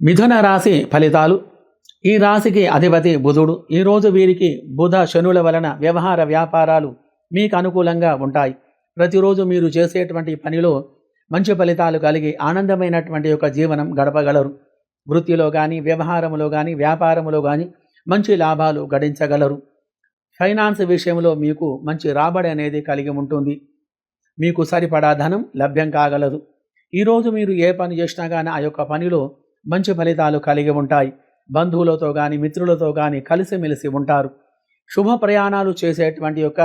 మిథున రాశి ఫలితాలు. ఈ రాశికి అధిపతి బుధుడు. ఈరోజు వీరికి బుధ శనుల వలన వ్యవహార వ్యాపారాలు మీకు అనుకూలంగా ఉంటాయి. ప్రతిరోజు మీరు చేసేటువంటి పనిలో మంచి ఫలితాలు కలిగి ఆనందమైనటువంటి యొక్క జీవనం గడపగలరు. వృత్తిలో కానీ వ్యవహారంలో కానీ వ్యాపారంలో కానీ మంచి లాభాలు గడించగలరు. ఫైనాన్స్ విషయంలో మీకు మంచి రాబడి అనేది కలిగి ఉంటుంది. మీకు సరిపడా ధనం లభ్యం కాగలదు. ఈరోజు మీరు ఏ పని చేసినా కానీ ఆ యొక్క పనిలో మంచి ఫలితాలు కలిగి ఉంటాయి. బంధువులతో కానీ మిత్రులతో కానీ కలిసిమెలిసి ఉంటారు. శుభ ప్రయాణాలు చేసేటువంటి యొక్క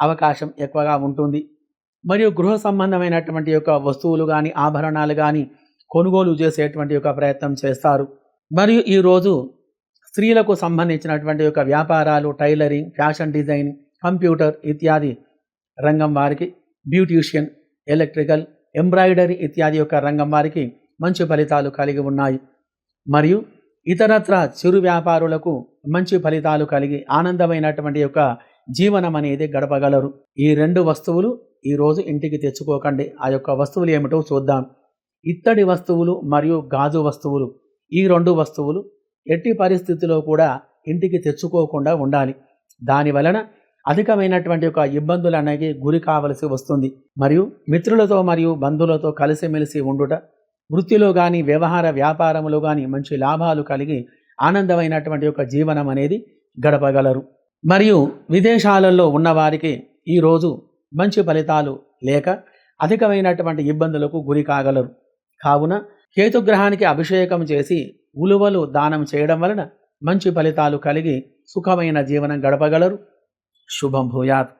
అవకాశం ఎక్కువగా ఉంటుంది. మరియు గృహ సంబంధమైనటువంటి యొక్క వస్తువులు కానీ ఆభరణాలు కానీ కొనుగోలు చేసేటువంటి యొక్క ప్రయత్నం చేస్తారు. మరియు ఈరోజు స్త్రీలకు సంబంధించినటువంటి యొక్క వ్యాపారాలు టైలరింగ్ ఫ్యాషన్ డిజైన్ కంప్యూటర్ ఇత్యాది రంగం వారికి బ్యూటీషియన్ ఎలక్ట్రికల్ ఎంబ్రాయిడరీ ఇత్యాది యొక్క రంగం వారికి మంచి ఫలితాలు కలిగి ఉన్నాయి. మరియు ఇతరత్ర చిరు వ్యాపారులకు మంచి ఫలితాలు కలిగి ఆనందమైనటువంటి యొక్క జీవనం అనేది గడపగలరు. ఈ రెండు వస్తువులు ఈరోజు ఇంటికి తెచ్చుకోకండి. ఆ యొక్క వస్తువులు ఏమిటో చూద్దాం. ఇత్తడి వస్తువులు మరియు గాజు వస్తువులు. ఈ రెండు వస్తువులు ఎట్టి పరిస్థితిలో కూడా ఇంటికి తెచ్చుకోకుండా ఉండాలి. దాని వలన అధికమైనటువంటి ఒక ఇబ్బందులు అనేవి గురి కావలసి వస్తుంది. మరియు మిత్రులతో మరియు బంధువులతో కలిసిమెలిసి ఉండుట వృత్తిలో కానీ వ్యవహార వ్యాపారములో కానీ మంచి లాభాలు కలిగి ఆనందమైనటువంటి ఒక జీవనం అనేది గడపగలరు. మరియు విదేశాలలో ఉన్నవారికి ఈరోజు మంచి ఫలితాలు లేక అధికమైనటువంటి ఇబ్బందులకు గురి కాగలరు. కావున కేతుగ్రహానికి అభిషేకం చేసి ఉలువలు దానం చేయడం వలన మంచి ఫలితాలు కలిగి సుఖమైన జీవనం గడపగలరు. శుభం భూయాత్.